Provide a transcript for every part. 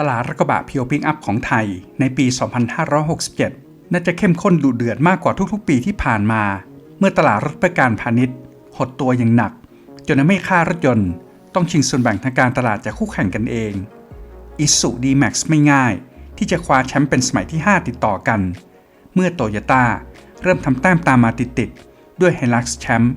ตลาดรถกระบะเพียวพิกอัพของไทยในปี 2567 น่าจะเข้มข้นดุเดือดมากกว่าทุกๆ ปีที่ผ่านมา เมื่อตลาดรถประการพาณิชย์ หดตัวอย่างหนัก จนทำให้ค่ารถยนต์ ต้องชิงส่วนแบ่งทางการตลาดจากคู่แข่งกันเองอิสุดีแม็กซ์ไม่ง่าย ที่จะคว้าแชมป์เป็นสมัยที่ 5 ติดต่อกัน เมื่อโตโยต้าเริ่มทำแต้มตามมาติดๆด้วย Hilux แชมป์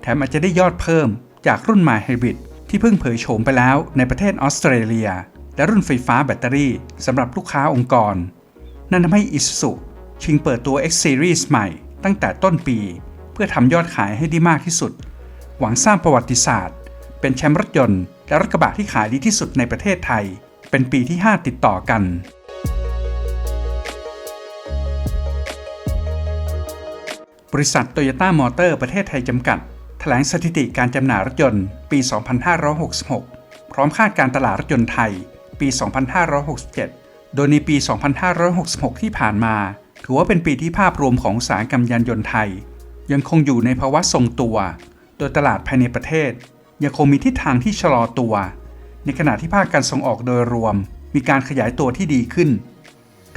แถมอาจจะได้ยอดเพิ่มจากรุ่นใหม่ไฮบริดที่เพิ่งเผยโฉมไปแล้วในประเทศออสเตรเลีย และรุ่นไฟฟ้าแบตเตอรี่สำหรับลูกค้าองค์กร นั่นทำให้ Isuzu ชิงเปิดตัว X Series ใหม่ตั้งแต่ต้นปี เพื่อทำยอดขายให้ได้มากที่สุด หวังสร้างประวัติศาสตร์ เป็นแชมป์รถยนต์ และรถกระบะที่ขายดีที่สุดในประเทศไทย เป็นปีที่ 5 ติดต่อกัน บริษัทโตโยต้ามอเตอร์ประเทศไทยจำกัดแถลงสถิติการจำหน่ายรถยนต์ปี 2566 พร้อมคาดการตลาดรถยนต์ไทย ปี 2567 โดยในปี 2566 ที่ผ่านมา ถือว่าเป็นปีที่ภาพรวมของอุตสาหกรรมยานยนต์ไทย ยังคงอยู่ในภาวะทรงตัว โดยตลาดภายในประเทศ ยังคงมีทิศทางที่ชะลอตัว ในขณะที่ภาคการส่งออกโดยรวม มีการขยายตัวที่ดีขึ้น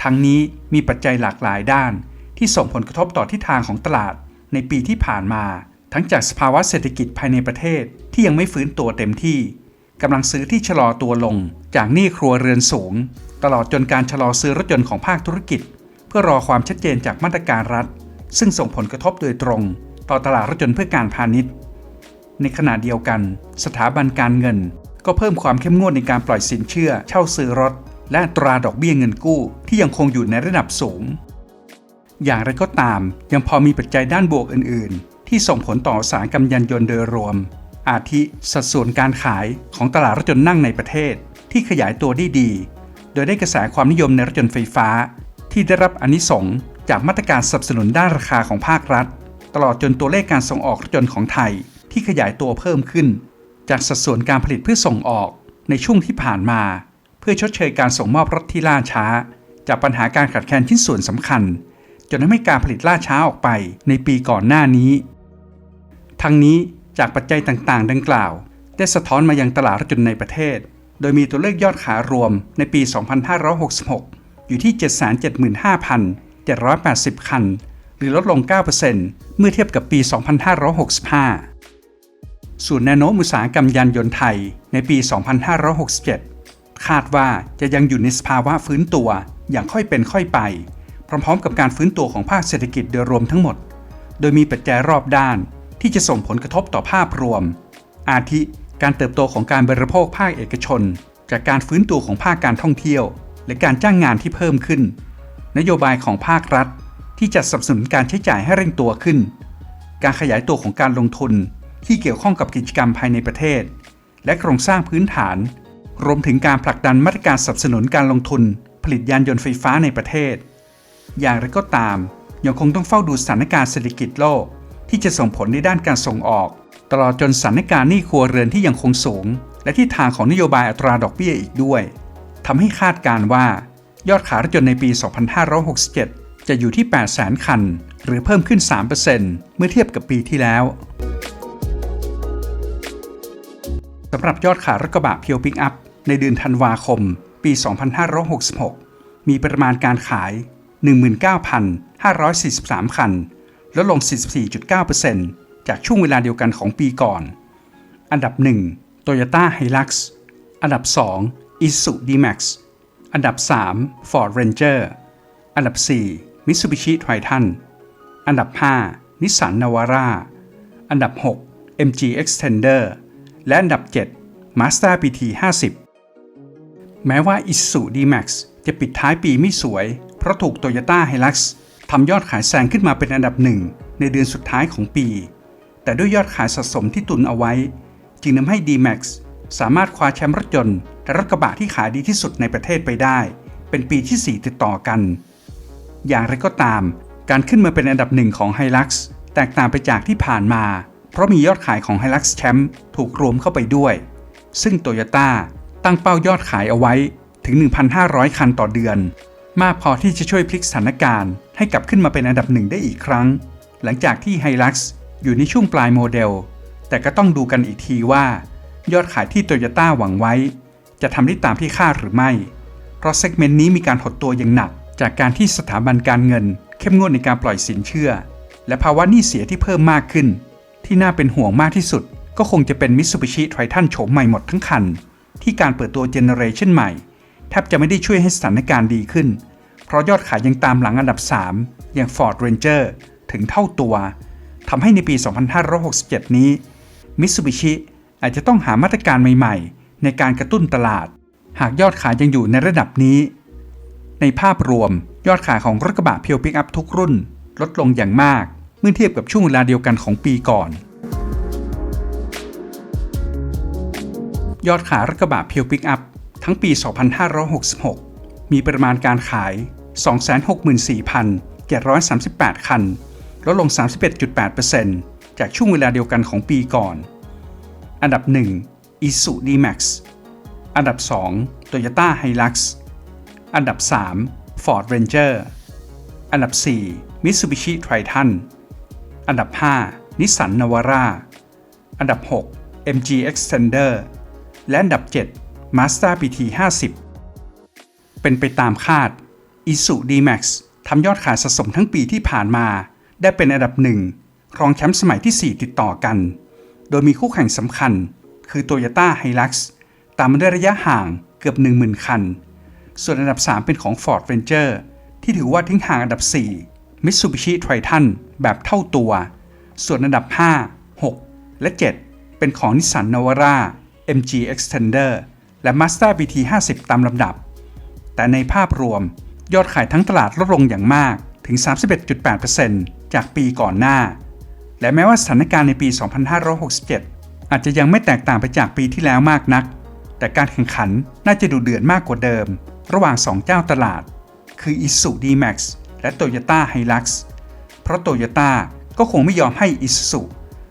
ทั้งนี้มีปัจจัยหลากหลายด้าน ที่ส่งผลกระทบต่อทิศทางของตลาดในปีที่ผ่านมา ทั้งจากสภาวะเศรษฐกิจภายในประเทศที่ยังไม่ฟื้นตัวเต็มที่ กำลังซื้อที่ชะลอตัวลง จากหนี้ครัวเรือนสูง ตลอดจนการชะลอซื้อรถยนต์ของภาคธุรกิจ เพื่อรอความชัดเจนจากมาตรการรัฐ ซึ่งส่งผลกระทบโดยตรง ต่อตลาดรถยนต์เพื่อการพาณิชย์ ในขณะเดียวกัน สถาบันการเงิน ก็เพิ่มความเข้มงวดในการปล่อยสินเชื่อ เช่าซื้อรถ และอัตราดอกเบี้ยเงินกู้ ที่ยังคงอยู่ในระดับสูง อย่างไรก็ตาม ยังพอมีปัจจัยด้านบวกอื่น ๆ ที่ส่งผลต่ออุตสาหกรรมยานยนต์โดยรวม อาทิสัดส่วนการขายของตลาดรถยนต์นั่งในประเทศ ที่ขยายตัวได้ดี โดยได้กระแสความนิยมในรถยนต์ไฟฟ้า ที่ได้รับอนิสงจากมาตรการสนับสนุนด้านราคาของภาครัฐ ตลอดจนตัวเลขการส่งออกรถยนต์ของไทย ที่ขยายตัวเพิ่มขึ้น จากสัดส่วนการผลิตเพื่อส่งออกในช่วงที่ผ่านมา เพื่อชดเชยการส่งมอบรถที่ล่าช้า จากปัญหาการขาดแคลนชิ้นส่วนสำคัญจนทำให้การผลิตล่าช้าออกไปในปีก่อนหน้านี้ ทั้งนี้ จากปัจจัยต่างๆ ดังกล่าว ได้สะท้อนมายังตลาดรถยนต์ในประเทศ โดยมีตัวเลขยอดขายรวมในปี 2566 อยู่ที่ 775,780 คัน หรือลดลง 9%เมื่อเทียบกับปี 2565 ส่วนแนวโน้มอุตสาหกรรมยานยนต์ไทยในปี 2567 คาดว่าจะยังอยู่ในสภาวะฟื้นตัวอย่างค่อยเป็นค่อยไป พร้อมๆ กับการฟื้นตัวของภาคเศรษฐกิจโดยรวมทั้งหมด โดยมีปัจจัยรอบด้าน ที่จะส่งผลกระทบต่อภาพรวม อาทิ การเติบโตของการบริโภคภาคเอกชน จากการฟื้นตัวของภาคการท่องเที่ยว และการจ้างงานที่เพิ่มขึ้น นโยบายของภาครัฐ ที่จะสนับสนุนการใช้จ่ายให้เร่งตัวขึ้น การขยายตัวของการลงทุนที่เกี่ยวข้องกับกิจกรรมภายในประเทศ และโครงสร้างพื้นฐาน รวมถึงการผลักดันมาตรการสนับสนุนการลงทุน ผลิตยานยนต์ไฟฟ้าในประเทศ อย่างไรก็ตามยังคงต้องเฝ้าดูสถานการณ์เศรษฐกิจโลก ที่จะส่งผลในด้านการส่งออก ตลอดจนสถานการณ์หนี้ครัวเรือนที่ยังคงสูง และที่ทางของนโยบายอัตราดอกเบี้ยอีกด้วยทำให้คาดการว่า ยอดขายรถยนต์ในปี 2567 จะอยู่ที่ 800,000 คัน หรือเพิ่มขึ้น 3%เมื่อเทียบกับปีที่แล้วสำหรับยอดขายรถกระบะเพียวปิกอัพในเดือนธันวาคม ปี 2566 มีประมาณการขาย 19,543 คัน ลดลง 44.9%จากช่วงเวลาเดียวกันของปีก่อน อันดับ 1 Toyota Hilux อันดับ 2 Isuzu D-Max อันดับ 3 Ford Ranger อันดับ 4 Mitsubishi Triton อันดับ 5 Nissan Navara อันดับ 6 MG Extender และอันดับ 7 Mazda BT 50 แม้ว่า Isuzu D-Max จะปิดท้ายปีไม่สวย เพราะถูก Toyota Hilux ทำยอดขายแซงขึ้นมาเป็นอันดับหนึ่งในเดือนสุดท้ายของปี แต่ด้วยยอดขายสะสมที่ตุนเอาไว้ จึงทำให้ D-Max สามารถคว้าแชมป์รถยนต์และรถกระบะที่ขายดีที่สุดในประเทศไปได้ เป็นปีที่ 4 ติดต่อกัน อย่างไรก็ตาม การขึ้นมาเป็นอันดับหนึ่งของ Hilux แตกต่างไปจากที่ผ่านมา เพราะมียอดขายของ Hilux แชมป์ถูกรวมเข้าไปด้วย ซึ่ง Toyota ตั้งเป้ายอดขายเอาไว้ถึง 1,500 คันต่อเดือน มากพอที่จะช่วยพลิกสถานการณ์ ให้กลับขึ้นมาเป็นอันดับหนึ่งได้อีกครั้ง หลังจากที่ Hilux อยู่ในช่วงปลายโมเดล แต่ก็ต้องดูกันอีกทีว่า ยอดขายที่โตโยต้าหวังไว้ จะทำได้ตามที่คาดหรือไม่ เพราะเซกเมนต์นี้มีการหดตัวอย่างหนัก จากการที่สถาบันการเงิน เข้มงวดในการปล่อยสินเชื่อ และภาวะหนี้เสียที่เพิ่มมากขึ้น ที่น่าเป็นห่วงมากที่สุด ก็คงจะเป็น Mitsubishi Triton โฉมใหม่หมดทั้งคัน ที่การเปิดตัวเจเนอเรชันใหม่ ทบจะไม่ได้ช่วยให้สถานการณ์ดีขึ้น เพราะยอดขายยังตามหลังอันดับ 3 อย่าง Ford Ranger ถึงเท่าตัวทำให้ในปี 2567 นี้ Mitsubishi อาจจะต้องหามาตรการใหม่ๆ ในการกระตุ้นตลาด หากยอดขายยังอยู่ในระดับนี้ ในภาพรวมยอดขายของรถกระบะเพียวปิกอัพทุกรุ่น ลดลงอย่างมาก เมื่อเทียบกับช่วงเวลาเดียวกันของปีก่อน ยอดขายรถกระบะเพียวปิกอัพ ทั้งปี 2566 มีปริมาณการขาย 264,738 คัน ลดลง 31.8%จากช่วงเวลาเดียวกันของปีก่อน อันดับ 1 Isuzu D-Max อันดับ 2 Toyota Hilux อันดับ 3 Ford Ranger อันดับ 4 Mitsubishi Triton อันดับ 5 Nissan Navara อันดับ 6 MG Extender และอันดับ 7 Mazda PT 50 เป็นไปตามคาด Isuzu D-Max ทำยอดขายสะสมทั้งปีที่ผ่านมา ได้เป็นอันดับหนึ่งรองแชมป์สมัยที่ 4 ติดต่อกัน โดยมีคู่แข่งสำคัญ คือ Toyota Hilux ตามมาด้วยระยะห่างเกือบ 10,000 คัน ส่วนอันดับ 3 เป็นของ Ford Ranger ที่ถือว่าทิ้งห่างอันดับ 4 Mitsubishi Triton แบบเท่าตัว ส่วนอันดับ 5 6 และ 7 เป็นของ Nissan Navara MG Extender และ Mazda BT 50 ตามลำดับ แต่ในภาพรวมยอดขายทั้งตลาดลดลงอย่างมากถึง 31.8%จากปีก่อนหน้า และแม้ว่าสถานการณ์ในปี 2567 อาจจะยังไม่แตกต่างไปจากปีที่แล้วมากนัก แต่การแข่งขันน่าจะดูเดือดมากกว่าเดิม ระหว่าง 2 เจ้าตลาด คือ Isuzu D-Max และ Toyota Hilux เพราะ Toyota ก็คงไม่ยอมให้ Isuzu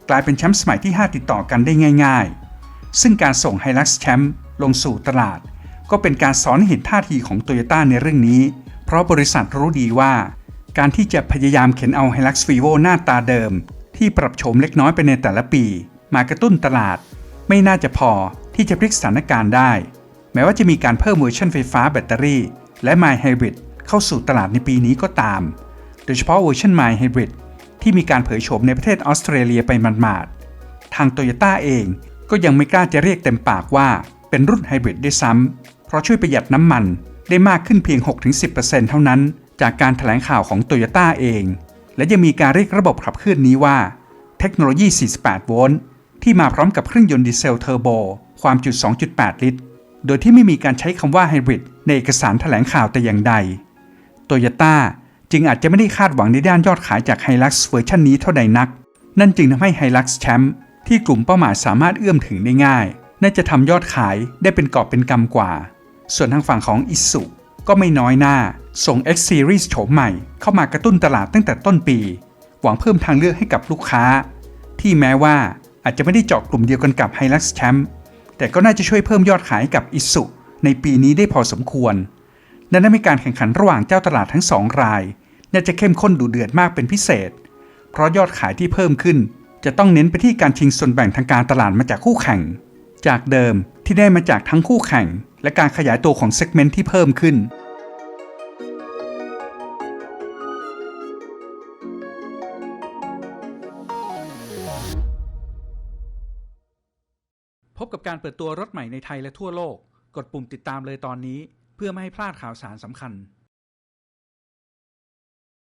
กลายเป็นแชมป์สมัยที่ 5 ติดต่อกันได้ง่าย ๆ ซึ่งการส่ง Hilux แชมป์ ลงสู่ตลาด ก็เป็นการสอนเห็นท่าทีของ Toyota ในเรื่องนี้ เพราะบริษัทรู้ดีว่า การที่จะพยายามเข็นเอา Hilux Vivo หน้าตาเดิม ที่ปรับโฉมเล็กน้อยไปในแต่ละปี มากระตุ้นตลาด ไม่น่าจะพอที่จะพลิกสถานการณ์ได้ แม้ว่าจะมีการเพิ่มเวอร์ชันไฟฟ้าแบตเตอรี่ และ My Hybrid เข้าสู่ตลาดในปีนี้ก็ตาม โดยเฉพาะเวอร์ชัน My Hybrid ที่มีการเผยโฉมในประเทศออสเตรเลียไปหมาดๆทางโตโยต้าเองก็ยังไม่กล้าจะเรียกเต็มปากว่า เป็นรุ่นไฮบริดได้ซ้ำ เพราะช่วยประหยัดน้ำมันได้มากขึ้นเพียง 6-10%เท่านั้น จากการถแถลงข่าวของโตโยต้าเอง และยังมีการเรียกระบบขับเคลื่อนนี้ว่า เทคโนโลยี 48 โวลต์ที่มาพร้อมกับเครื่องยนต์ดีเซลเทอร์โบ ความจุด 2.8 ลิตร โดยที่ไม่มีการใช้คำว่าไฮบริดในเอกสารถแถลงข่าวแต่อย่างใดโตโยต้าจึงอาจจะไม่ได้คาดหวังในด้านยอดขายจาก Hilux เวอร์ชันนี้เท่าใดนัก นั่นจึงทำให้ Hilux แชมป์ที่กลุ่มเป้าหมายสามารถเอื้อมถึงได้ง่าย น่าจะทำยอดขายได้เป็นกอบเป็นกำกว่า ส่วนทางฝั่งของ Isuzu ก็ไม่น้อยหน้า ส่ง X Series โฉมใหม่เข้ามากระตุ้นตลาดตั้งแต่ต้นปี หวังเพิ่มทางเลือกให้กับลูกค้า ที่แม้ว่าอาจจะไม่ได้เจาะกลุ่มเดียวกันกับ Hilux แชมป์แต่ก็น่าจะช่วยเพิ่มยอดขายกับ Isuzu ในปีนี้ได้พอสมควรและนั่นเป็นการแข่งขันระหว่างเจ้าตลาดทั้งสองราย น่าจะเข้มข้นดูเดือดมากเป็นพิเศษ เพราะยอดขายที่เพิ่มขึ้น จะต้องเน้นไปที่การชิงส่วนแบ่งทางการตลาดมาจากคู่แข่ง จากเดิมที่ได้มาจากทั้งคู่แข่ง และการขยายตัวของเซกเมนต์ที่เพิ่มขึ้น พบกับการเปิดตัวรถใหม่ในไทยและทั่วโลก กดปุ่มติดตามเลยตอนนี้ เพื่อไม่ให้พลาดข่าวสารสำคัญ